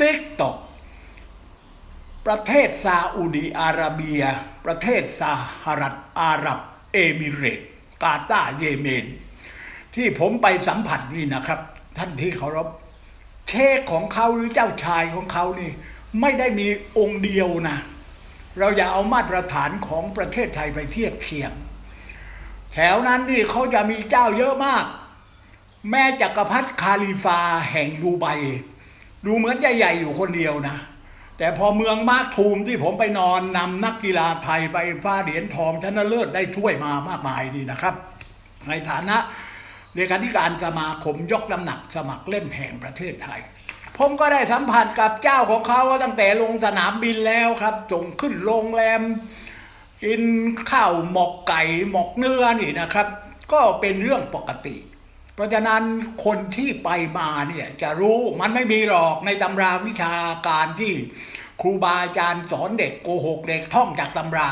ติ๊กตอกประเทศซาอุดีอาระเบีย ประเทศสหรัฐอาหรับ เอมิเรต์กาตาร์เยเมน ที่ผมไปสัมผัสนี่นะครับ ท่านที่เคารพเชคของเขาหรือเจ้าชายของเขานี่ ไม่ได้มีองค์เดียวนะ เราอย่าเอามาตรฐานของประเทศไทยไปเทียบเคียง แถวนั้นนี่เขาจะมีเจ้าเยอะมาก แม่จักรพรรดิคาลิฟาแห่งดูไบ ดูเหมือนใหญ่ๆอยู่คนเดียวนะ แต่พอเมืองมาร์ทูมที่ผมไปนอนนำนักกีฬาไทยไปคว้าเหรียญทองชนะเลิศได้ถ้วยมามากมายนี่นะครับ ในฐานะเลขาธิการสมาคมยกน้ำหนักสมัครเล่นแห่งประเทศไทย ผมก็ได้สัมผัสกับเจ้าของเขาตั้งแต่ลงสนามบินแล้วครับส่งขึ้นโรงแรม กินข้าวหมกไก่หมกเนื้อนี่นะครับ ก็เป็นเรื่องปกติ ราะฉะนั้นคนที่ไปมาเนี่ยจะรู้มันไม่มีหรอกในตำราวิชาการที่ครูบาอาจารย์สอนเด็กโกหกเด็กท่องจากตำรา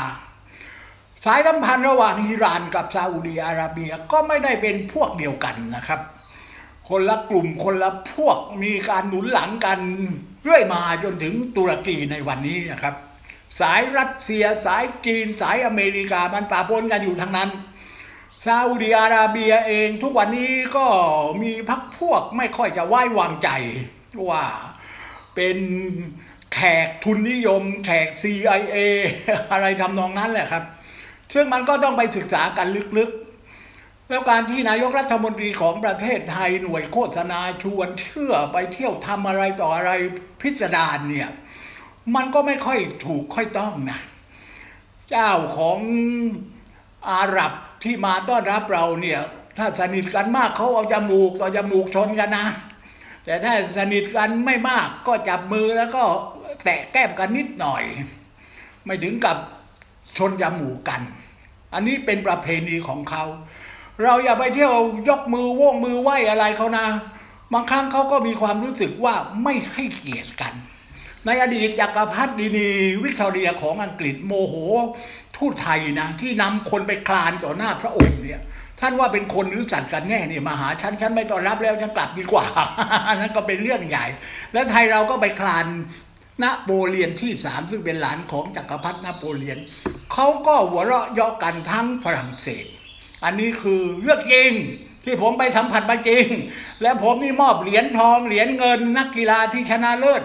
สายสัมพันธ์ระหว่างอิหร่านกับซาอุดีอาระเบียก็ไม่ได้เป็นพวกเดียวกันนะครับ คนละกลุ่มคนละพวกมีการหนุนหลังกันเรื่อยมาจนถึงตุรกีในวันนี้นะครับ สายรัสเซียสายจีนสายอเมริกามันปะปนกันอยู่ทั้งนั้น ซาอุดิอาระเบียเองทุกวันนี้ก็มีพักพวกไม่ค่อยจะไว้วางใจว่าเป็นแขกทุนนิยม แขก CIA อะไรทำนองนั้นแหละครับ ซึ่งมันก็ต้องไปศึกษากันลึกๆ แล้วการที่นายกรัฐมนตรีของประเทศไทยหน่วยโฆษณาชวนเชื่อไปเที่ยวทำอะไรต่ออะไรพิสดารเนี่ย มันก็ไม่ค่อยถูกค่อยต้องนะ เจ้าของ อาหรับที่มาต้อนรับเราเนี่ยถ้าสนิทกันมากเขาเอาจมูกต่อจมูกชนกันนะ แต่ถ้าสนิทกันไม่มากก็จับมือแล้วก็แตะแก้มกันนิดหน่อย ไม่ถึงกับชนจมูกกัน อันนี้เป็นประเพณีของเขา เราอย่าไปเที่ยวยกมือว่งมือไหวอะไรเขานะ บางครั้งเขาก็มีความรู้สึกว่าไม่ให้เกียรติกัน ในอดีตจักรพรรดินีวิกตอเรียของอังกฤษโมโหทูตไทยนะ ที่นำคนไปคลานต่อหน้าพระองค์เนี่ย ท่านว่าเป็นคนหรือสัตว์กันแน่เนี่ยมาหาฉันฉันไม่ต้อนรับแล้วฉันกลับดีกว่า นั่นก็เป็นเรื่องใหญ่ แล้วไทยเราก็ไปคลานนโปเลียนที่สามซึ่งเป็นหลานของจักรพรรดินโปเลียนเขาก็หัวเราะเยาะกันทั้งฝรั่งเศส อันนี้คือเรื่องจริงที่ผมไปสัมผัสมาจริง และผมนี่มอบเหรียญทองเหรียญเงินนักกีฬาที่ชนะเลิศ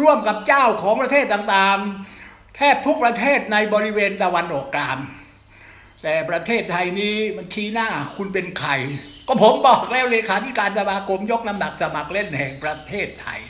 ร่วมกับเจ้าของประเทศต่างๆ แทบทุกประเทศในบริเวณตะวันออกกลาง แต่ประเทศไทยนี้มันชี้หน้าคุณเป็นใคร ก็ผมบอกแล้วเลขาธิการสมาคมยกน้ำหนักสมัครเล่นแห่งประเทศไทย